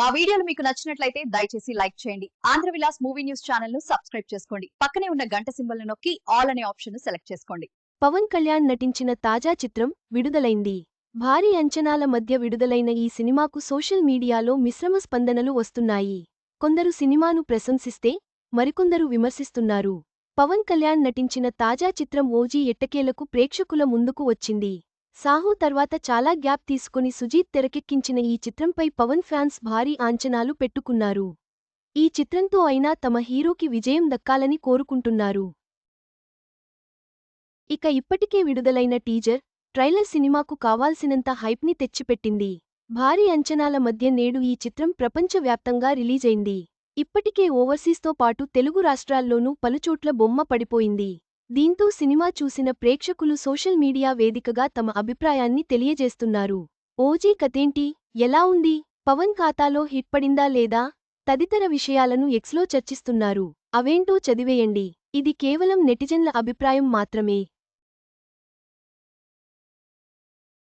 మా వీడియోలు మీకు నచ్చినట్లయితే దయచేసి లైక్ చేయండి. ఆంధ్ర విలాస్ మూవీ న్యూస్ ఛానల్ను సబ్స్క్రైబ్ చేసుకోండి. పక్కనే ఉన్న గంట సింబల్ నొక్కి ఆల్ అనే ఆప్షన్ను సెలెక్ట్ చేసుకోండి. పవన్ కళ్యాణ్ నటించిన తాజా చిత్రం విడుదలైంది. భారీ అంచనాల మధ్య విడుదలైన ఈ సినిమాకు సోషల్ మీడియాలో మిశ్రమ స్పందనలు వస్తున్నాయి. కొందరు సినిమాను ప్రశంసిస్తే మరికొందరు విమర్శిస్తున్నారు. పవన్ కళ్యాణ్ నటించిన తాజా చిత్రం ఓజీ ఎట్టకేలకు ప్రేక్షకుల ముందుకు వచ్చింది. సాహు తర్వాత చాలా గ్యాప్ తీసుకుని సుజీత్ తెరకెక్కించిన ఈ చిత్రంపై పవన్ ఫ్యాన్స్ భారీ అంచనాలు పెట్టుకున్నారు. ఈ చిత్రంతో అయినా తమ హీరోకి విజయం దక్కాలని కోరుకుంటున్నారు. ఇక ఇప్పటికే విడుదలైన టీజర్ ట్రైలర్ సినిమాకు కావాల్సినంత హైప్ని తెచ్చిపెట్టింది. భారీ అంచనాల మధ్య నేడు ఈ చిత్రం ప్రపంచవ్యాప్తంగా రిలీజైంది. ఇప్పటికే ఓవర్సీస్తో పాటు తెలుగు రాష్ట్రాల్లోనూ పలుచోట్ల బొమ్మ పడిపోయింది. దీంతో సినిమా చూసిన ప్రేక్షకులు సోషల్ మీడియా వేదికగా తమ అభిప్రాయాన్ని తెలియజేస్తున్నారు. ఓజీ కథేంటి? ఎలా ఉంది? పవన్ ఖాతాలో హిట్ పడిందా లేదా? తదితర విషయాలను ఎక్స్లో చర్చిస్తున్నారు. అవేంటో చదివేయండి. ఇది కేవలం నెటిజన్ల అభిప్రాయం మాత్రమే.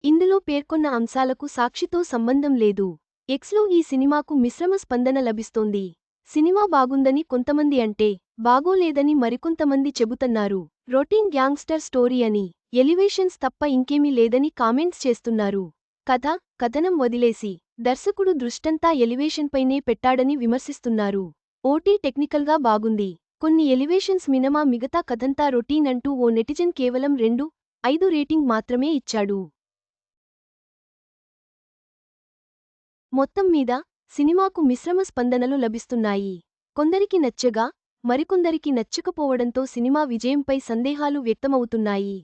ఇందులో పేర్కొన్న అంశాలకు సాక్షితో సంబంధం లేదు. ఎక్స్లో ఈ సినిమాకు మిశ్రమ స్పందన లభిస్తోంది. సినిమా బాగుందని కొంతమంది అంటే బాగోలేదని మరికొంతమంది చెబుతన్నారు. రొటీన్ గ్యాంగ్స్టర్ స్టోరీ అని ఎలివేషన్స్ తప్ప ఇంకేమీ లేదని కామెంట్స్ చేస్తున్నారు. కథ కథనం వదిలేసి దర్శకుడు దృష్టంతా ఎలివేషన్పైనే పెట్టాడని విమర్శిస్తున్నారు. ఓటీ టెక్నికల్గా బాగుంది. కొన్ని ఎలివేషన్స్ మినమా మిగతా కథంతా రొటీన్ అంటూ ఓ నెటిజన్ కేవలం రెండు ఐదు రేటింగ్ మాత్రమే ఇచ్చాడు. మొత్తం మీద సినిమాకు మిశ్రమ స్పందనలు లభిస్తున్నాయి. కొందరికి నచ్చగా మరికొందరికి నచ్చకపోవడంతో సినిమా విజయంపై సందేహాలు వ్యక్తమవుతున్నాయి.